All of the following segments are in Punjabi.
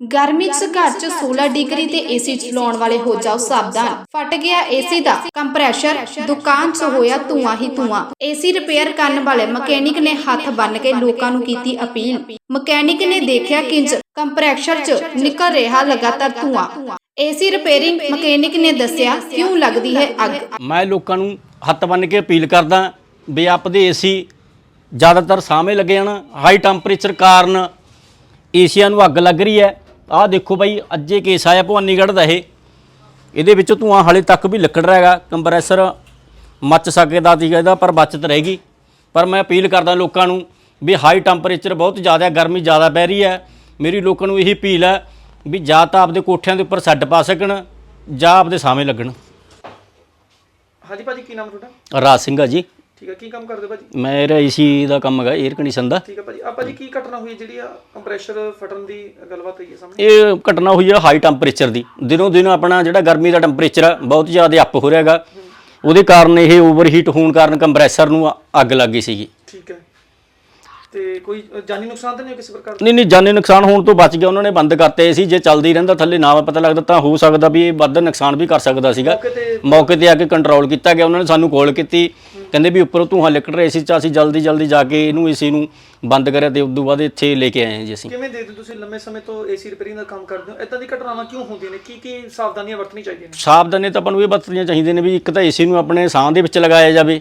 ਗਰਮੀ 'ਚ ਘਰ 'ਚ 16 ਡਿਗਰੀ ਤੇ ਏਸੀ ਚਲਾਉਣ ਵਾਲੇ ਹੋ ਜਾਓ ਸਾਵਧਾਨ। ਫਟ ਗਿਆ ਏਸੀ ਦਾ ਕੰਪਰੈਸ਼ਰ ਦੁਕਾਨ 'ਚ ਹੋਇਆ ਧੂਆਂ ਹੀ ਧੂਆਂ। ਏਸੀ ਰਿਪੇਅਰ ਕਰਨ ਵਾਲੇ ਮਕੈਨਿਕ ਨੇ ਹੱਥ ਬੰਨ ਕੇ ਲੋਕਾਂ ਨੂੰ ਕੀਤੀ ਅਪੀਲ। ਮਕੈਨਿਕ ਨੇ ਦੇਖਿਆ ਕਿੰਜ ਕੰਪਰੈਸ਼ਰ 'ਚ ਨਿਕਲ ਰਿਹਾ ਲਗਾਤਾਰ ਧੂਆਂ। ਏਸੀ ਰਿਪੇਅਰਿੰਗ ਮਕੈਨਿਕ ਨੇ ਦੱਸਿਆ ਕਿਉਂ ਲੱਗਦੀ ਹੈ ਅੱਗ? ਮੈਂ ਲੋਕਾਂ ਨੂੰ ਹੱਥ ਬੰਨ੍ਹ ਕੇ ਅਪੀਲ ਕਰਦਾ ਵੀ ਆਪਦੇ ਏਸੀ ਜ਼ਿਆਦਾਤਰ ਸਾਹਮਣੇ ਲੱਗੇ ਹਨ ਹਾਈ ਟੈਂਪਰੇਚਰ ਕਾਰਨ ਏਸੀਆਂ ਨੂੰ ਅੱਗ ਲੱਗ ਰਹੀ ਹੈ। ਆਹ ਦੇਖੋ ਬਾਈ ਅੱਜੇ ਕੇਸ ਆਇਆ ਭਵਾਨੀਗੜ੍ਹ ਦਾ ਇਹ। ਇਹਦੇ ਵਿੱਚੋਂ ਧੂਆਂ ਹਾਲੇ ਤੱਕ ਵੀ ਲਿਕੜ ਰਿਹਾ ਹੈਗਾ। ਕੰਪਰੈਸਰ ਮੱਚ ਸਕਦਾ ਸੀਗਾ ਇਹਦਾ ਪਰ ਬਚਤ ਰਹੇਗੀ। ਪਰ ਮੈਂ ਅਪੀਲ ਕਰਦਾ ਲੋਕਾਂ ਨੂੰ ਵੀ ਹਾਈ ਟੈਂਪਰੇਚਰ ਬਹੁਤ ਜ਼ਿਆਦਾ ਗਰਮੀ ਜ਼ਿਆਦਾ ਪੈ ਰਹੀ ਹੈ। ਮੇਰੀ ਲੋਕਾਂ ਨੂੰ ਇਹੀ ਅਪੀਲ ਹੈ ਵੀ ਜਾਂ ਤਾਂ ਆਪਦੇ ਕੋਠਿਆਂ ਦੇ ਉੱਪਰ ਸੈੱਡ ਪਾ ਸਕਣ ਜਾਂ ਆਪਦੇ ਸਾਹਮਣੇ ਲੱਗਣ। ਹਾਂਜੀ ਭਾਜੀ ਕੀ ਨਾਮ ਤੁਹਾਡਾ? ਰਾਜ ਸਿੰਘ ਆ ਜੀ। ਠੀਕ ਹੈ ਕੀ ਕੰਮ ਕਰਦੇ ਭਾਜੀ ਮੇਰਾ ਏਸੀ ਦਾ ਕੰਮ ਹੈਗਾ 에ਅਰ ਕੰਡੀਸ਼ਨ ਦਾ। ਠੀਕ ਹੈ ਭਾਜੀ ਆ ਭਾਜੀ ਕੀ ਘਟਨਾ ਹੋਈ ਜਿਹੜੀ ਆ ਕੰਪਰੈਸ਼ਰ ਫਟਣ ਦੀ ਗੱਲਬਾਤ ਹੋਈ ਹੈ ਸਾਹਮਣੇ? ਇਹ ਘਟਨਾ ਹੋਈ ਹੈ ਹਾਈ ਟੈਂਪਰੇਚਰ ਦੀ। ਦਿਨੋਂ ਦਿਨ ਆਪਣਾ ਜਿਹੜਾ ਗਰਮੀ ਦਾ ਟੈਂਪਰੇਚਰ ਆ ਬਹੁਤ ਜ਼ਿਆਦਾ ਅਪ ਹੋ ਰਿਹਾ ਹੈਗਾ। ਉਹਦੇ ਕਾਰਨ ਇਹ ਓਵਰਹੀਟ ਹੋਣ ਕਾਰਨ ਕੰਪਰੈਸਰ ਨੂੰ ਅੱਗ ਲੱਗ ਗਈ ਸੀਗੀ। ਠੀਕ ਹੈ। ਤੇ ਕੋਈ ਅ, ਜਾਨੀ ਨੁਕਸਾਨ ਤਾਂ ਨਹੀਂ ਹੋਇਆ ਕਿਸੇ ਪ੍ਰਕਾਰ ਦਾ? ਨਹੀਂ ਨਹੀਂ ਜਾਨੀ ਨੁਕਸਾਨ ਹੋਣ ਤੋਂ ਬਚ ਗਿਆ ਉਹਨਾਂ ਨੇ ਬੰਦ ਕਰਤੇ ਸੀ ਜੇ ਚੱਲਦੀ ਰਹਿੰਦਾ ਥੱਲੇ ਨਾ ਪਤਾ ਲੱਗਦਾ ਤਾਂ ਹੋ ਸਕਦਾ ਵੀ ਇਹ ਵੱਧ ਨੁਕਸਾਨ ਵੀ ਕਰ ਸਕਦਾ ਸੀਗਾ। ਮੌਕੇ ਤੇ ਮੌਕੇ ਤੇ ਆ ਕੇ ਕੰਟਰੋਲ ਕੀਤਾ ਗਿਆ ਉਹਨਾਂ ਨੇ ਸਾਨੂੰ ਕਾਲ ਕੀਤੀ ਕਹਿੰਦੇ ਵੀ ਉੱਪਰੋਂ ਧੂੰਆਂ ਲਿਕੜ ਰਿਹਾ ਸੀ ਚ ਅਸੀਂ ਜਲਦੀ ਜਲਦੀ ਜਾ ਕੇ ਇਹਨੂੰ ਏਸੀ ਨੂੰ ਬੰਦ ਕਰਿਆ ਤੇ ਉਸ ਤੋਂ ਬਾਅਦ ਇੱਥੇ ਲੈ ਕੇ ਆਏ ਹਾਂ ਜੀ ਅਸੀਂ। ਕਿਵੇਂ ਦੇਖਦੇ ਹੋ ਤੁਸੀਂ ਲੰਮੇ ਸਮੇਂ ਤੋਂ ਏਸੀ ਰਿਪੇਅਰਿੰਗ ਦਾ ਕੰਮ ਕਰਦੇ ਹੋ? ਇਦਾਂ ਦੀ ਘਟਨਾਵਾਂ ਕਿਉਂ ਹੁੰਦੀਆਂ ਨੇ? ਕੀ ਕੀ ਸਾਵਧਾਨੀਆਂ ਵਰਤਣੀ ਚਾਹੀਦੀਆਂ ਨੇ? ਸਾਵਧਾਨੀ ਤਾਂ ਆਪਾਂ ਨੂੰ ਇਹ ਵਰਤਣੀਆਂ ਚਾਹੀਦੀਆਂ ਨੇ ਵੀ ਇੱਕ ਤਾਂ ਏਸੀ ਨੂੰ ਆਪਣੇ ਸਾਹ ਦੇ ਵਿੱਚ ਲਗਾਇਆ ਜਾਵੇ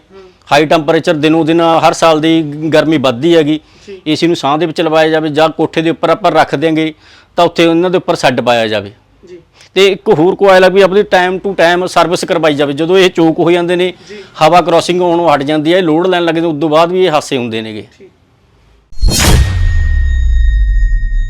ਹਾਈ ਟੈਂਪਰੇਚਰ ਦਿਨੋਂ ਦਿਨ ਹਰ ਸਾਲ ਦੀ ਗਰਮੀ ਵੱਧਦੀ ਹੈਗੀ। ਏਸੀ ਨੂੰ ਸਾਹ ਦੇ ਵਿੱਚ ਲਵਾਇਆ ਜਾਵੇ ਜਾਂ ਕੋਠੇ ਦੇ ਉੱਪਰ ਆਪਾਂ ਰੱਖ ਦਿਆਂਗੇ ਤਾਂ ਉੱਥੇ ਉਹਨਾਂ ਦੇ ਉੱਪਰ ਸੈੱਡ ਪਾਇਆ ਜਾਵੇ। ਜੀ। ਤੇ ਇੱਕ ਹੋਰ ਕੋਇਲ ਆ ਵੀ ਆਪਣੀ ਟਾਈਮ ਟੂ ਟਾਈਮ ਸਰਵਿਸ ਕਰਵਾਈ ਜਾਵੇ। ਜਦੋਂ ਇਹ ਚੋਕ ਹੋ ਜਾਂਦੇ ਨੇ ਹਵਾ ਕ੍ਰਾਸਿੰਗ ਹੋਣੋਂ ਹਟ ਜਾਂਦੀ ਹੈ ਲੋਡ ਲੈਣ ਲੱਗਦੇ ਉਸ ਤੋਂ ਬਾਅਦ ਵੀ ਇਹ ਹਾਸੇ ਹੁੰਦੇ ਨੇਗੇ।